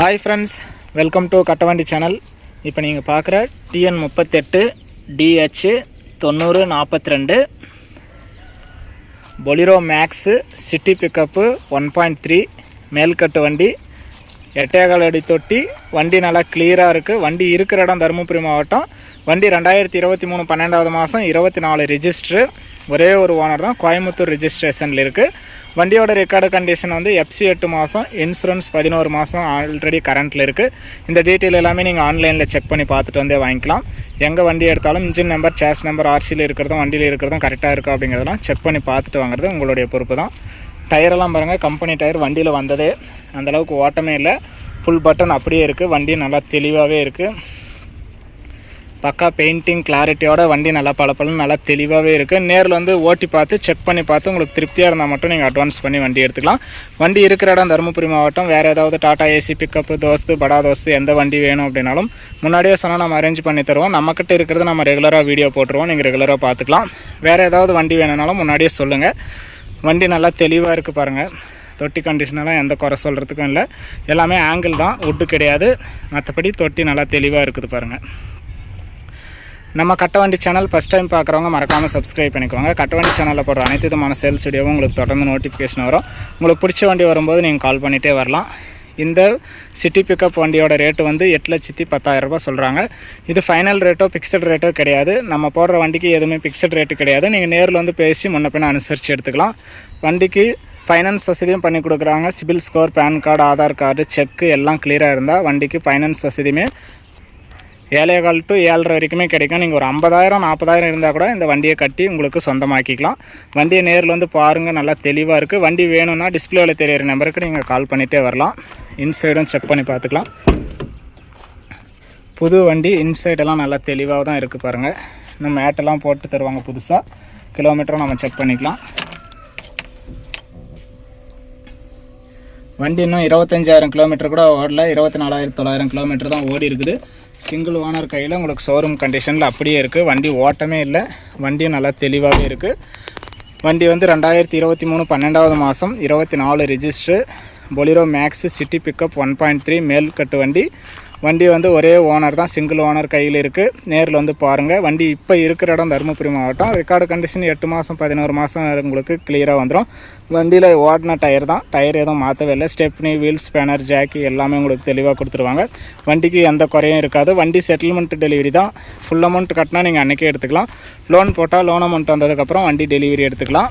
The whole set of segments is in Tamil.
Hi friends welcome to Kattavandi channel இப்போ நீங்கள் பார்க்குற டிஎன் முப்பத்தெட்டு டிஹெச் தொண்ணூறு நாற்பத்தி ரெண்டு Bolero Maxx city pickup one point three மேல்கட்டு வண்டி எட்டேகால் அடி தொட்டி வண்டி நல்லா கிளியராக இருக்குது வண்டி இருக்கிற இடம் தருமபுரி மாவட்டம். வண்டி ரெண்டாயிரத்தி இருபத்தி மூணு பன்னெண்டாவது மாதம் இருபத்தி நாலு ரிஜிஸ்ட்ரு ஒரே ஒரு ஓனர் தான் கோயம்புத்தூர் ரிஜிஸ்ட்ரேஷனில் இருக்குது வண்டியோட ரெக்கார்டு கண்டிஷன் வந்து எஃப்சி எட்டு மாதம் இன்சூரன்ஸ் பதினோரு மாதம் ஆல்ரெடி கரண்ட்டில் இருக்குது இந்த டீட்டெயில் எல்லாமே நீங்கள் ஆன்லைனில் செக் பண்ணி பார்த்துட்டு வந்தே வாங்கிக்கலாம். எங்கே வண்டி எடுத்தாலும் இன்ஜின் நம்பர் சேஸ் நம்பர் ஆர்சியில் இருக்கிறதும் வண்டியில் இருக்கிறதும் கரெக்டாக இருக்கா அப்படிங்கிறதெல்லாம் செக் பண்ணி பார்த்துட்டு வாங்குறது உங்களுடைய பொறுப்பு தான். டயரெல்லாம் பாருங்கள் கம்பெனி டயர் வண்டியில் வந்தது. அந்தளவுக்கு ஓட்டமே இல்லை. ஃபுல் பட்டன் அப்படியே இருக்குது வண்டி நல்லா தெளிவாகவே இருக்குது பக்கா பெயிண்டிங் கிளாரிட்டியோட வண்டி நல்லா பளபளன்னு நல்லா தெளிவாகவே இருக்குது நேரில் வந்து ஓட்டி பார்த்து செக் பண்ணி பார்த்து உங்களுக்கு திருப்தியாக இருந்தால் மட்டும் நீங்கள் அட்வான்ஸ் பண்ணி வண்டி எடுத்துக்கலாம். வண்டி இருக்கிற இடம் தருமபுரி மாவட்டம். வேறு ஏதாவது டாடா ஏசி பிக்கப்பு தோஸ்து படா தோஸ்து எந்த வண்டி வேணும் அப்படின்னாலும் முன்னாடியே சொன்னால் நம்ம அரேஞ்ச் பண்ணி தருவோம். நம்மக்கிட்ட இருக்கிறது நம்ம ரெகுலராக வீடியோ போட்டுருவோம். நீங்கள் ரெகுலராக பார்த்துக்கலாம். வேறு ஏதாவது வண்டி வேணும்னாலும் முன்னாடியே சொல்லுங்கள் வண்டி நல்லா தெளிவாக இருக்குது பாருங்கள் தொட்டி கண்டிஷனெல்லாம் எந்த குறை சொல்கிறதுக்கும் இல்லை. எல்லாமே ஆங்கிள் தான் உட்டு கிடையாது. மற்றபடி தொட்டி நல்லா தெளிவாக இருக்குது பாருங்கள் நம்ம கட்டவண்டி சேனல் ஃபஸ்ட் டைம் பார்க்குறவங்க மறக்காமல் சப்ஸ்கிரைப் பண்ணிக்கோங்க. கட்டவண்டி சேனலில் போடுற அனைத்து விதமான சேல்ஸ் வீடியோவும் உங்களுக்கு தொடர்ந்து நோட்டிஃபிகேஷன் வரும். உங்களுக்கு பிடிச்ச வண்டி வரும்போது நீங்கள் கால் பண்ணிகிட்டே வரலாம். இந்த சிட்டி பிக்கப் வண்டியோட ரேட்டு வந்து எட்டு லட்சத்தி பத்தாயிரரூபா சொல்கிறாங்க இது ஃபைனல் ரேட்டோ ஃபிக்ஸட் ரேட்டோ கிடையாது. நம்ம போடுற வண்டிக்கு எதுவுமே ஃபிக்ஸட் ரேட்டு கிடையாது. நீங்கள் நேரில் வந்து பேசி முன்ன பின்ன அனுசரித்து எடுத்துக்கலாம். வண்டிக்கு ஃபைனான்ஸ் வசதியும் பண்ணி கொடுக்குறாங்க. CIBIL score PAN card Aadhaar card check எல்லாம் கிளியராக இருந்தால் வண்டிக்கு ஃபைனான்ஸ் வசதியுமே ஏழைகால் டு ஏழரை வரைக்குமே கிடைக்கும். நீங்கள் ஒரு ஐம்பதாயிரம் நாற்பதாயிரம் இருந்தால் கூட இந்த வண்டியை கட்டி உங்களுக்கு சொந்தமாக்கிக்கலாம். வண்டியை நேரில் வந்து பாருங்கள் நல்லா தெளிவாக இருக்குது வண்டி வேணும்னா டிஸ்பிளேவில் தெரியிற நம்பருக்கு நீங்கள் கால் பண்ணிகிட்டே வரலாம். இன்சைடும் செக் பண்ணி பார்த்துக்கலாம். புது வண்டி இன்சைடெல்லாம் நல்லா தெளிவாக தான் இருக்குது பாருங்கள் இன்னும் மேட்டெல்லாம் போட்டு தருவாங்க புதுசாக கிலோமீட்டரும் நம்ம செக் பண்ணிக்கலாம். வண்டி இன்னும் இருபத்தஞ்சாயிரம் கிலோமீட்டர் கூட ஓடல. இருபத்தி நாலாயிரத்தி தொள்ளாயிரம் கிலோமீட்டர் தான் ஓடி இருக்குது. சிங்கிள் ஓனர் கையில் உங்களுக்கு ஷோரூம் கண்டிஷனில் அப்படியே இருக்குது வண்டி ஓட்டமே இல்லை. வண்டியும் நல்லா தெளிவாகவே இருக்குது வண்டி வந்து ரெண்டாயிரத்தி இருபத்தி மூணு பன்னெண்டாவது மாதம் இருபத்தி நாலு register Bolero Maxx city pickup one point three மேல் கட்டு வண்டி. வண்டி வந்து ஒரே ஓனர் தான் சிங்கிள் ஓனர் கையில் இருக்குது நேரில் வந்து பாருங்கள் வண்டி இப்போ இருக்கிற இடம் தருமபுரி மாவட்டம். ரெக்கார்டு கண்டிஷன் எட்டு மாதம் பதினோரு மாதம் உங்களுக்கு கிளியராக வந்துடும் வண்டியில் ஓடின டயர் தான். டயர் எதுவும் மாற்றவே இல்லை. ஸ்டெப்னி வீல் ஸ்பேனர் ஜாக்கி எல்லாமே உங்களுக்கு தெளிவாக கொடுத்துருவாங்க. வண்டிக்கு எந்த குறையும் இருக்காது. வண்டி செட்டில்மெண்ட் டெலிவரி தான். ஃபுல் அமௌண்ட் கட்டினா நீங்கள் அன்றைக்கே எடுத்துக்கலாம். லோன் போட்டால் லோன் அமௌண்ட் வந்ததுக்கப்புறம் வண்டி டெலிவரி எடுத்துக்கலாம்.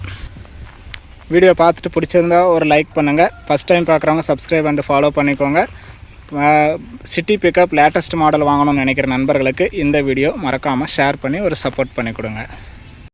வீடியோ பார்த்துட்டு பிடிச்சிருந்தா ஒரு லைக் பண்ணுங்கள் ஃபஸ்ட் டைம் பார்க்குறவங்க சப்ஸ்கிரைப் அண்டு ஃபாலோ பண்ணிக்கோங்க. சிட்டி பிக்கப் லேட்டஸ்ட் மாடல் வாங்கணும்னு நினைக்கிற நண்பர்களுக்கு இந்த வீடியோ மறக்காமல் ஷேர் பண்ணி ஒரு சப்போர்ட் பண்ணி கொடுங்க.